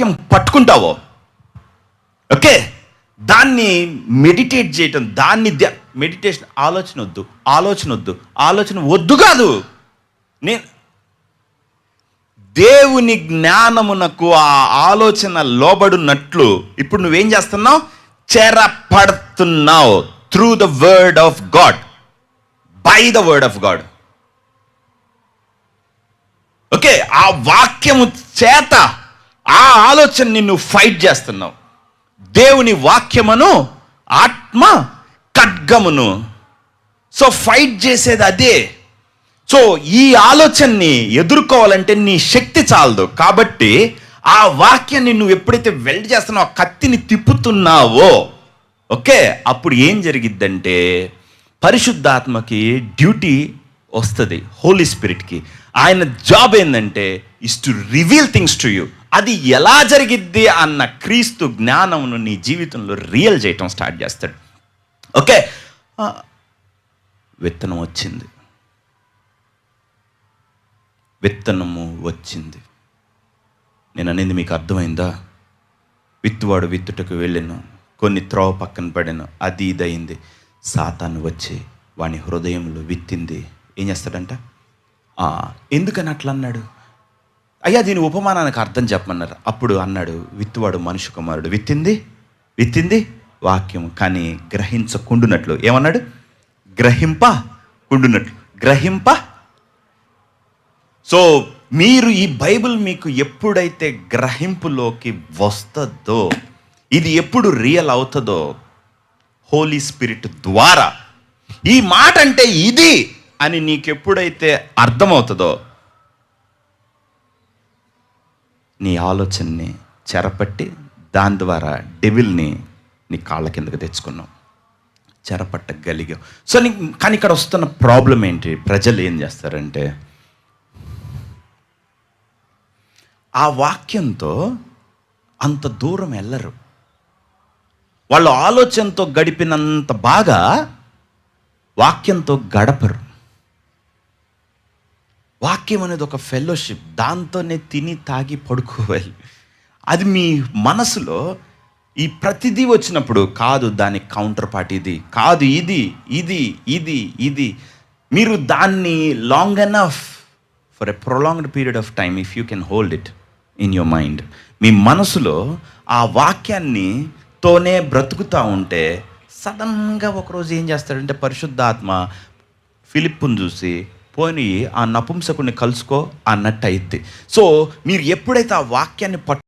వాక్యం పట్టుకుంటావో? ఓకే? దాన్ని మెడిటేట్ చేయటం దాన్ని మెడిటేషన్ ఆలోచన వద్దు ఆలోచన వద్దు ఆలోచన వద్దు కాదు. నేను దేవుని జ్ఞానమునకు ఆ ఆలోచన లోబడినట్లు ఇప్పుడు నువ్వేం చేస్తున్నావు? చెరపడుతున్నావు. Through the word of God by the word of God okay? ఆ వాక్యము చేత ఆ ఆలోచన నిన్ను ఫైట్ చేస్తున్నావు. దేవుని వాక్యమును ఆత్మ ఖడ్గమును. సో ఫైట్ చేసేది అదే. సో ఈ ఆలోచనని ఎదుర్కోవాలంటే నీ శక్తి చాలదు. కాబట్టి ఆ వాక్యాన్ని నువ్వు ఎప్పుడైతే వెల్డ్ చేస్తున్నావో ఆ కత్తిని తిప్పుతున్నావో ఓకే? అప్పుడు ఏం జరిగిద్దంటే పరిశుద్ధాత్మకి డ్యూటీ వస్తుంది హోలీ స్పిరిట్కి ఆయన జాబ్ ఏంటంటే is to reveal things to you అది ఎలా జరిగిద్ది అన్న క్రీస్తు జ్ఞానమును నీ జీవితంలో రియల్ చేయటం స్టార్ట్ చేస్తాడు. ఓకే? విత్తనం వచ్చింది. విత్తనము వచ్చింది. నేను అనేది మీకు అర్థమైందా? విత్తువాడు విత్తుటకు వెళ్ళాను. కొన్ని త్రోవ పక్కన పడాను. అది ఇది అయింది సాతాను వచ్చి వాని హృదయంలో విత్తింది. ఏం చేస్తాడంట? ఎందుకని అట్లా అన్నాడు? అయ్యా దీని ఉపమానానికి అర్థం చెప్పమన్నారు. అప్పుడు అన్నాడు విత్తువాడు మనుషు కుమారుడు. విత్తింది? విత్తింది? వాక్యం. కానీ గ్రహించకుండునట్లు. ఏమన్నాడు? గ్రహింప కుండునట్లు. గ్రహింప? సో మీరు ఈ బైబిల్ మీకు ఎప్పుడైతే గ్రహింపులోకి వస్తుందో ఇది ఎప్పుడు రియల్ అవుతుందో హోలీ స్పిరిట్ ద్వారా ఈ మాట అంటే ఇది అని నీకు ఎప్పుడైతే అర్థమవుతుందో నీ ఆలోచనని చెరపట్టి దాని ద్వారా డెవిల్ని నీ కాళ్ళ కిందకి తెచ్చుకున్నావు. చెరపట్టగలిగావు. సో నీ కానీ ఇక్కడ వస్తున్న ప్రాబ్లం ఏంటి? ప్రజలు ఏం చేస్తారంటే ఆ వాక్యంతో అంత దూరం వెళ్ళరు. వాళ్ళు ఆలోచనతో గడిపినంత బాగా వాక్యంతో గడపరు. వాక్యం అనేది ఒక ఫెలోషిప్ దాంతోనే తిని తాగి పడుకోవాలి. అది మీ మనసులో ఈ ప్రతిదీ వచ్చినప్పుడు కాదు దాని కౌంటర్ పార్ట్ ఇది కాదు ఇది ఇది ఇది ఇది. మీరు దాన్ని long enough for a prolonged period of time if you can hold it in your mind మీ మనసులో ఆ వాక్యాన్ని తోనే బ్రతుకుతూ ఉంటే సడన్గా ఒకరోజు ఏం చేస్తాడంటే పరిశుద్ధాత్మ ఫిలిప్పుని చూసి పోని ఆ నపుంసకుని కలుసుకో అన్నట్టు అయింది సో మీరు ఎప్పుడైతే ఆ వాక్యాన్ని పట్టు